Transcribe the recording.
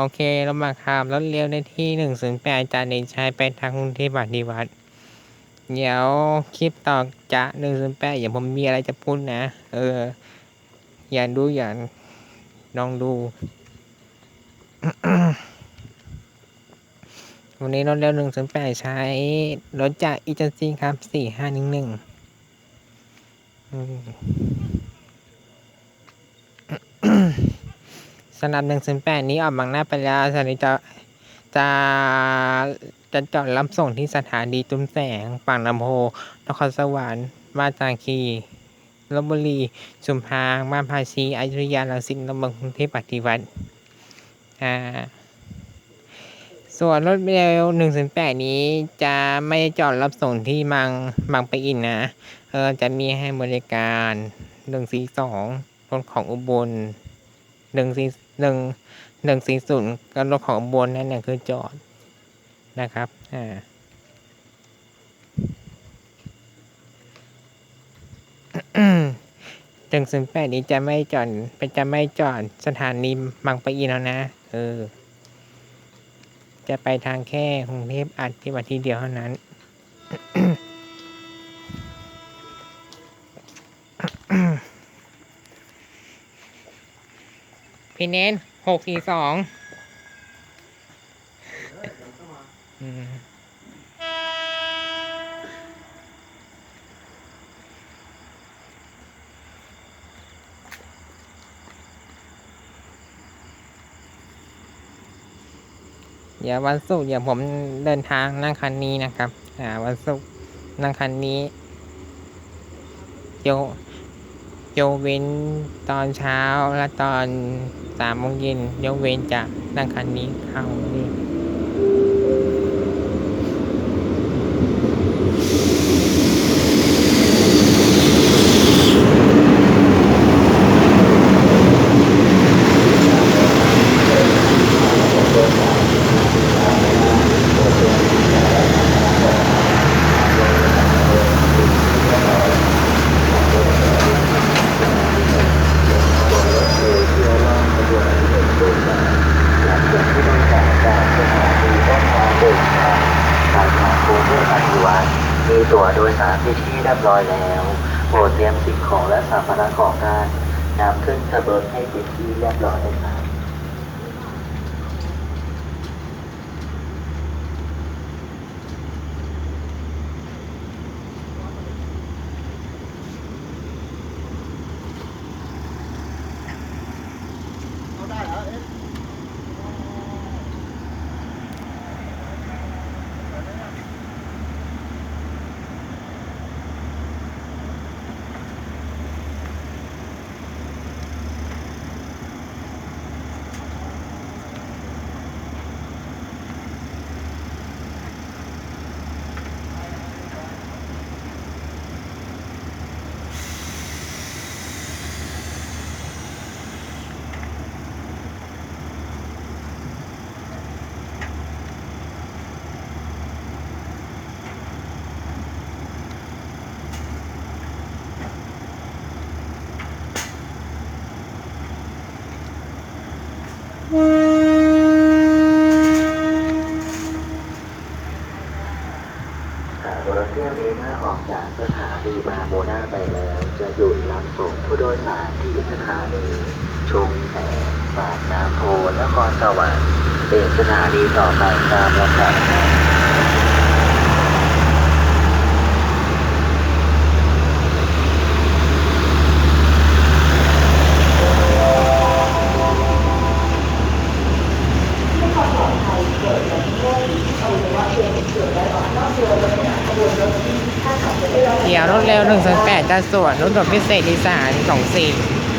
โอเคเรามาขับรถเร็วในที่หนึ่งศูนย์แปดจากเด่นชัยไปทางกรุงเทพปฏิวัติ เดี๋ยวคลิปต่อจากหนึ่งศูนย์แปดอย่าผมมีอะไรจะพูดนะ เออ อย่าดูอย่าลองดู วันนี้รถเร็วหนึ่งศูนย์แปดใช้ รถจากอีเจนซี่ครับสี่ห้าหนึ่งหนึ่ง สำหรับหนึ่งศูนย์แปดนี้ออกบางหน้าไปแล้วสถานีจะจะจะจอดรับส่งที่สถานีตุ้มแสงปากลำโพนครสวรรค์มาจาคีลบบุรีชุมพางบ้านภาชีอยุธยาลังสิตลำบางกรุงเทพปฏิวัติอ่าส่วนรถเร็ว108 นี้จะไม่จอดรับส่งที่บางบางปะอินนะเออจะมีให้บริการ142รถของอุบล 141 140ก็รถของบลนั่นแหละคือจอดนะครับอ่าถึงศูนย์แปดนี้จะไม่จอดเป็นจะไม่จอดสถานีบางปะอินแล้วนะเออจะไปทางแค่กรุงเทพอัดที่วันที่เดียวเท่านั้น พี่เน้นหกสี่สองเดี๋ยววันศุกร์เดี๋ยวผมเดินทางนั่งคันนี้นะครับ อ่า วันศุกร์นั่งคันนี้โยโยกเว้นตอนเช้าและตอนสามโมงเย็นยกเว้นจะนั่งคันนี้เข้านี่ ทางทางกรุงเทพอภิวัตรมี ตั๋วโดยสารที่ที่เรียบร้อยแล้วโปรดเตรียมสิ่งของและสัมภาระของการนำขึ้นขบวนให้เป็นที่เรียบร้อยนะครับ รถเที่ยวนี้เมื่ออกจากสถานีบาโมนาไปแล้ว จะหยุดรับส่งผู้โดยสารที่สถานีชุมแสงปากน้ำโพนครสวรรค์เป็นสถานีต่อไปตามลำดับค่ะ เดี๋ยวรถเร็ว108จะส่วนรถด่วนพิเศษอีสาน24